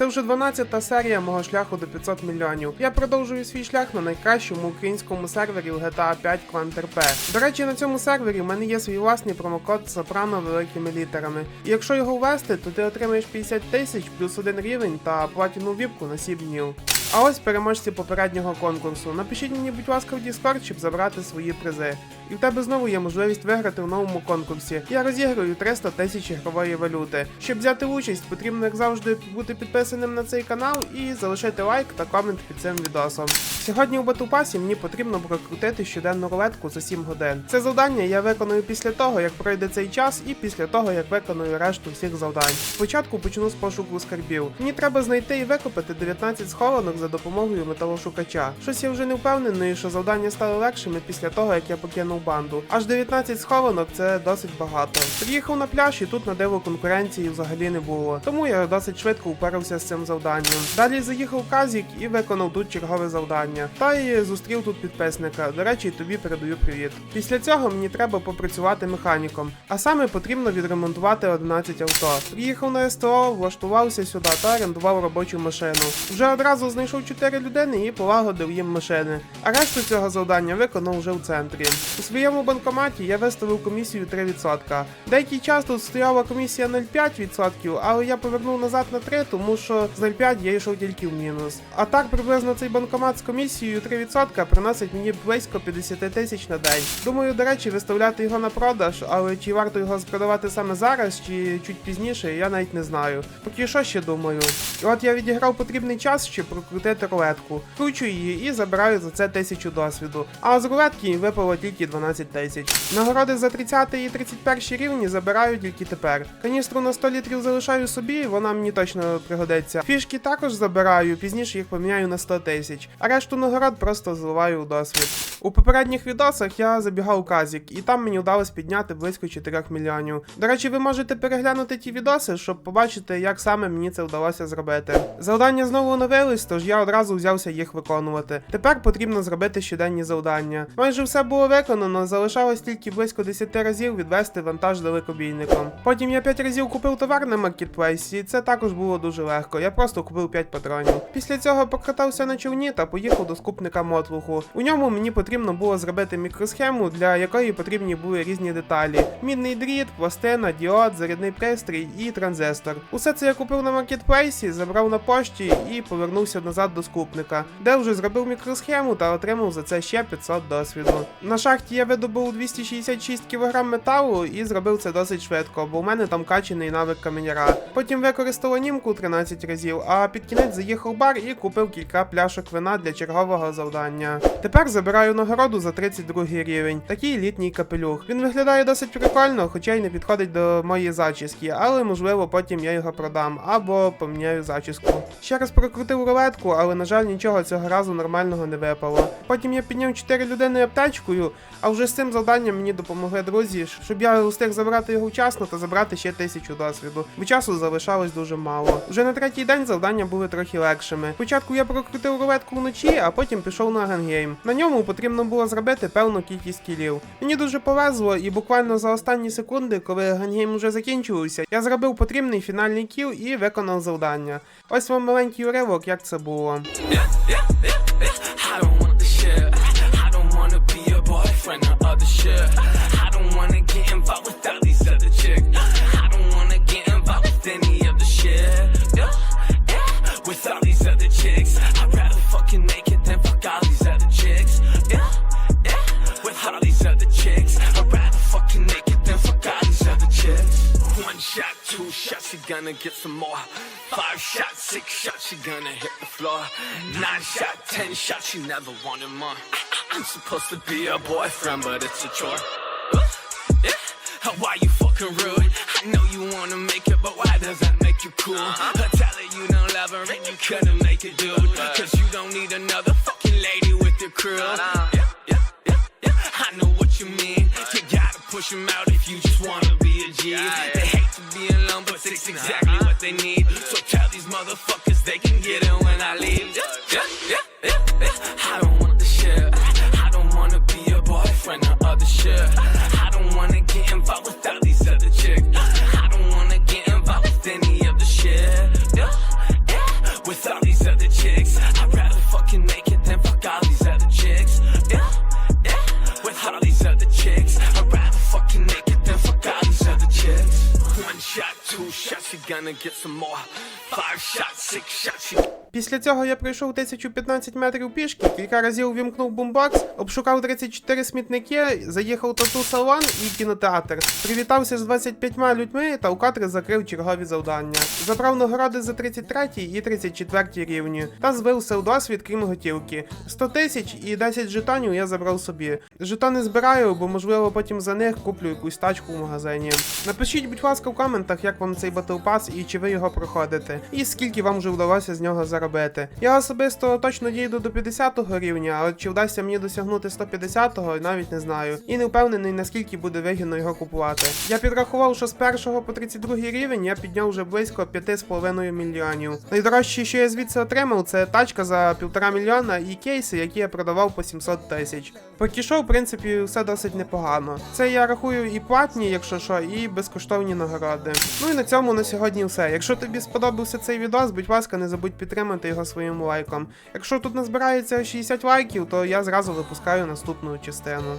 Це вже 12-та серія мого шляху до 500 мільйонів. Я продовжую свій шлях на найкращому українському сервері в GTA 5 QuantRP. До речі, на цьому сервері в мене є свій власний промокод Сопрано великими літерами. І якщо його ввести, то ти отримаєш 50 тисяч плюс один рівень та платіну віпку на 7 днів. А ось переможці попереднього конкурсу. Напишіть мені, будь ласка, в Discord, щоб забрати свої призи. І в тебе знову є можливість виграти в новому конкурсі. Я розіграю 300 тисяч ігрової валюти. Щоб взяти участь, потрібно, як завжди, бути підписаним на цей канал і залишити лайк та комент під цим відосом. Сьогодні у батупасі мені потрібно прокрутити щоденну рулетку за 7 годин. Це завдання я виконую після того, як пройде цей час, і після того, як виконую решту всіх завдань. Спочатку почну з пошуку скарбів. Мені треба знайти і викопати 19 схованок за допомогою металошукача. Щось я вже не впевнений, що завдання стали легшими після того, як я покинув банду. Аж 19 схованок це досить багато. Приїхав на пляж і тут на диво конкуренції взагалі не було. Тому я досить швидко упорався з цим завданням. Далі заїхав Казік і виконав тут чергове завдання. Та й зустрів тут підписника. До речі, тобі передаю привіт. Після цього мені треба попрацювати механіком, а саме потрібно відремонтувати 11 авто. Приїхав на СТО, влаштувався сюди та орендував робочу машину. Вже одразу знайшов 4 людини і полагодив їм машини. А решту цього завдання виконав вже в центрі. У своєму банкоматі я виставив комісію 3%. Деякий час тут стояла комісія 0,5%, але я повернув назад на 3, тому що з 0,5 я йшов тільки в мінус. А так приблизно цей банкомат з комісією 3% приносить мені близько 50 тисяч на день. Думаю, до речі, виставляти його на продаж, але чи варто його продавати саме зараз, чи чуть пізніше, я навіть не знаю. Поки що ще думаю. І от я відіграв потрібний час, щоб прокрутити рулетку. Кручу її і забираю за це тисячу досвіду. А з рулетки випало тільки 12 тисяч. Нагороди за 30 і 31 рівні забираю тільки тепер. Каністру на 100 літрів залишаю собі, вона мені точно пригодиться. Фішки також забираю, пізніше їх поміняю на 100 тисяч. А решту нагород просто зливаю у досвід. У попередніх відосах я забігав у Казік, і там мені вдалося підняти близько 4 мільйонів. До речі, ви можете переглянути ті відоси, щоб побачити, як саме мені це вдалося зробити. Завдання знову оновились, тож я одразу взявся їх виконувати. Тепер потрібно зробити щоденні завдання. Майже все було виконано, залишалось тільки близько 10 разів відвести вантаж далекобійником. Потім я 5 разів купив товар на маркетплейсі, і це також було дуже легко. Я просто купив 5 патронів. Після цього покатався на човні та поїхав до скупника Мотлуху. У ньому мені потрібно було зробити мікросхему, для якої потрібні були різні деталі: мідний дріт, пластина, діод, зарядний пристрій і транзистор. Усе це я купив на маркетплейсі, забрав на пошті і повернувся назад до скупника, де вже зробив мікросхему та отримав за це ще 500 досвіду. На шахті я видобув 266 кг металу і зробив це досить швидко, бо у мене там качений навик каменяра. Потім використав анімку 13 разів, а під кінець заїхав в бар і купив кілька пляшок вина для чергового завдання. Тепер забираю нагороду за 32 рівень. Такий літній капелюх. Він виглядає досить прикольно, хоча й не підходить до моєї зачіски, але можливо потім я його продам або поміняю зачіску. Ще раз прокрутив рулетку, але на жаль нічого цього разу нормального не випало. Потім я підняв 4 людини аптечкою, а вже з цим завданням мені допомогли друзі, щоб я встиг забрати його вчасно та забрати ще тисячу досвіду. Бо часу залишалось дуже мало. Вже на третій день завдання були трохи легшими. Спочатку я прокрутив рулетку вночі, а потім пішов на гангейм. На ньому потрібно було зробити певну кількість кілів. Мені дуже повезло, і буквально за останні секунди, коли гангейм вже закінчувався, я зробив потрібний фінальний кіл і виконав завдання. Ось вам маленький уривок, як це було. було. I don't wanna get involved with shot, two shots, she gonna get some more. Five shots, six shots, she gonna hit the floor. Nine shot, ten shots, she never wanted more. I'm supposed to be a boyfriend, but it's a chore. Yeah. Why you fucking rude? I know you wanna make it, but why does that make you cool? I tell her you don't love her and you couldn't make it, dude. Cause you don't need another fucking lady with your crew. Yeah, yeah, yeah, yeah. I know what you mean. You gotta push them out if you just wanna be a G. They hate to be alone, but it's exactly what they need. So tell these motherfuckers they can get it when I leave. Yeah, yeah, yeah, yeah, yeah. I don't want the shit. I don't wanna be your boyfriend or other shit. I don't wanna get involved with all these other chicks. I don't wanna get involved with any of the shit. Two shots, she gonna get some more. Five shots, six shots, she. Після цього я пройшов 1015 метрів пішки, кілька разів увімкнув бумбокс, обшукав 34 смітники, заїхав тату салон і кінотеатр. Привітався з 25 людьми та вкотре закрив чергові завдання. Забрав нагороди за 33 і 34 рівні та звив все в досвід, крім готівки. 100 тисяч і 10 жетонів я забрав собі. Жетони збираю, бо можливо потім за них куплю якусь тачку в магазині. Напишіть, будь ласка, в коментах, як вам цей Pass і чи ви його проходите, і скільки вам вже вдалося з нього заробити. Я особисто точно дійду до 50 рівня, а чи вдасться мені досягнути 150-го, навіть не знаю. І не впевнений, наскільки буде вигідно його купувати. Я підрахував, що з 1 по 32 рівень я підняв вже близько 5,5 мільйонів. Найдорожче, що я звідси отримав, це тачка за 1,5 мільйона і кейси, які я продавав по 700 тисяч. Поки що, в принципі, все досить непогано. Це я рахую і платні, якщо що, і безкоштовні нагороди. Ну і на цьому на сьогодні все. Якщо тобі сподобався цей відос, будь ласка, не забудь підтримати його своїм лайком. Якщо тут назбирається 60 лайків, то я зразу випускаю наступну частину.